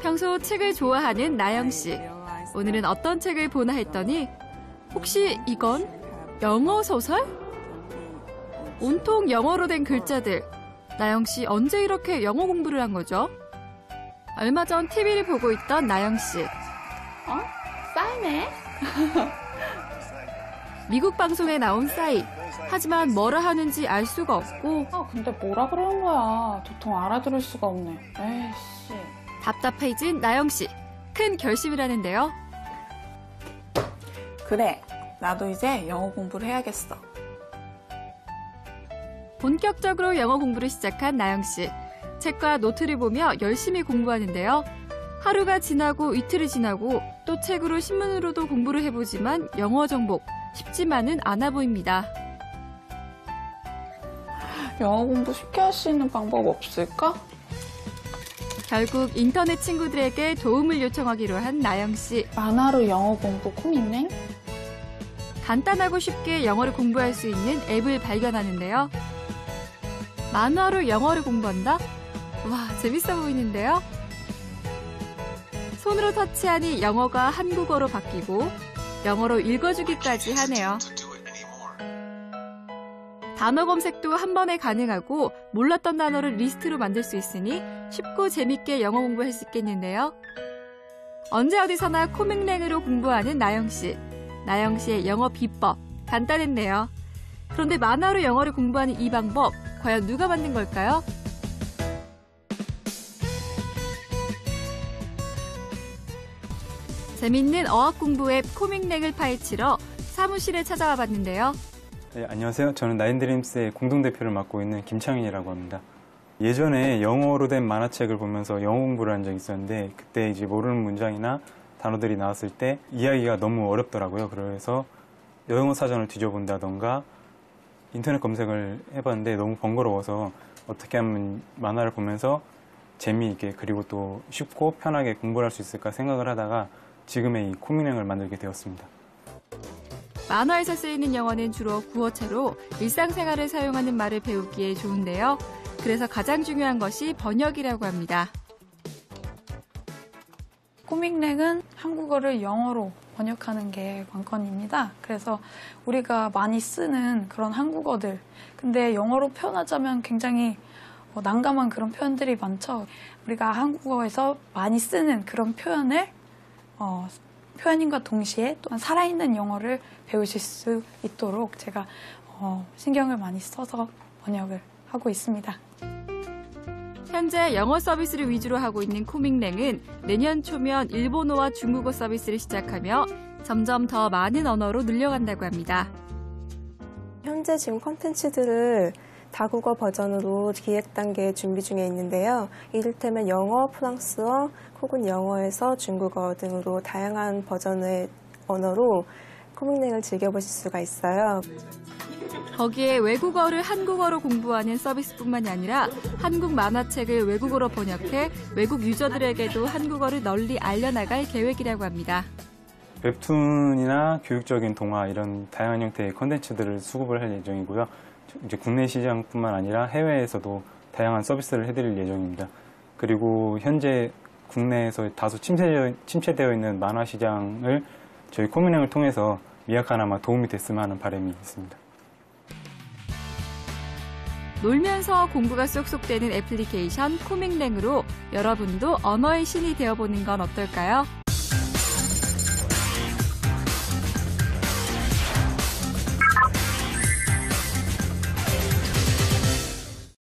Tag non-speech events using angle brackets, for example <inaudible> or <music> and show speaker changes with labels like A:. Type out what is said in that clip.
A: 평소 책을 좋아하는 나영 씨. 오늘은 어떤 책을 보나 했더니 혹시 이건 영어 소설? 온통 영어로 된 글자들. 나영 씨 언제 이렇게 영어 공부를 한 거죠? 얼마 전 TV를 보고 있던 나영 씨.
B: 어? 싸이네? <laughs>
A: 미국 방송에 나온 싸이. 하지만 뭐라 하는지 알 수가 없고
B: 아, 근데 뭐라 그러는 거야. 도통 알아들을 수가 없네. 에이씨.
A: 답답해진 나영 씨. 큰 결심을 하는데요.
B: 그래. 나도 이제 영어 공부를 해야겠어.
A: 본격적으로 영어 공부를 시작한 나영 씨. 책과 노트를 보며 열심히 공부하는데요. 하루가 지나고 이틀이 지나고 또 책으로 신문으로도 공부를 해보지만 영어 정복 쉽지만은 않아 보입니다.
B: 영어 공부 쉽게 할 수 있는 방법 없을까?
A: 결국 인터넷 친구들에게 도움을 요청하기로 한 나영 씨.
B: 만화로 영어 공부 코믹네?
A: 간단하고 쉽게 영어를 공부할 수 있는 앱을 발견하는데요. 만화로 영어를 공부한다? 와, 재밌어 보이는데요? 손으로 터치하니 영어가 한국어로 바뀌고 영어로 읽어주기까지 하네요. 단어 검색도 한 번에 가능하고 몰랐던 단어를 리스트로 만들 수 있으니 쉽고 재밌게 영어 공부할 수 있겠는데요. 언제 어디서나 코믹랭으로 공부하는 나영 씨. 나영 씨의 영어 비법 간단했네요. 그런데 만화로 영어를 공부하는 이 방법 과연 누가 만든 걸까요? 재밌는 어학 공부 앱 코믹랭을 파헤치러 사무실에 찾아와 봤는데요.
C: 네, 안녕하세요. 저는 나인드림스의 공동대표를 맡고 있는 김창인이라고 합니다. 예전에 영어로 된 만화책을 보면서 영어 공부를 한 적이 있었는데 그때 이제 모르는 문장이나 단어들이 나왔을 때 이야기가 너무 어렵더라고요. 그래서 영어 사전을 뒤져본다던가 인터넷 검색을 해봤는데 너무 번거로워서 어떻게 하면 만화를 보면서 재미있게 그리고 또 쉽고 편하게 공부를 할 수 있을까 생각을 하다가 지금의 이 코믹랭을 만들게 되었습니다.
A: 만화에서 쓰이는 영어는 주로 구어체로 일상생활에 사용하는 말을 배우기에 좋은데요. 그래서 가장 중요한 것이 번역이라고 합니다.
B: 코믹랭은 한국어를 영어로 번역하는 게 관건입니다. 그래서 우리가 많이 쓰는 그런 한국어들. 근데 영어로 표현하자면 굉장히 어, 난감한 그런 표현들이 많죠. 우리가 한국어에서 많이 쓰는 그런 표현을 어, 표현인과 동시에 또한 살아있는 영어를 배우실 수 있도록 제가 어, 신경을 많이 써서 번역을 하고 있습니다.
A: 현재 영어 서비스를 위주로 하고 있는 코믹랭은 내년 초면 일본어와 중국어 서비스를 시작하며 점점 더 많은 언어로 늘려간다고 합니다.
D: 현재 지금 콘텐츠들을 다국어 버전으로 기획 단계 준비 중에 있는데요. 이를테면 영어, 프랑스어, 혹은 영어에서 중국어 등으로 다양한 버전의 언어로 코믹랭을 즐겨보실 수가 있어요.
A: 거기에 외국어를 한국어로 공부하는 서비스뿐만이 아니라 한국 만화책을 외국어로 번역해 외국 유저들에게도 한국어를 널리 알려나갈 계획이라고 합니다.
C: 웹툰이나 교육적인 동화 이런 다양한 형태의 컨텐츠들을 수급을 할 예정이고요. 이제 국내 시장뿐만 아니라 해외에서도 다양한 서비스를 해드릴 예정입니다. 그리고 현재 국내에서 다소 침체되어, 침체되어 있는 만화 시장을 저희 코미행을 통해서 미약하나마 도움이 됐으면 하는 바람이 있습니다.
A: 놀면서 공부가 쏙쏙 되는 애플리케이션 코믹랭으로 여러분도 언어의 신이 되어보는 건 어떨까요?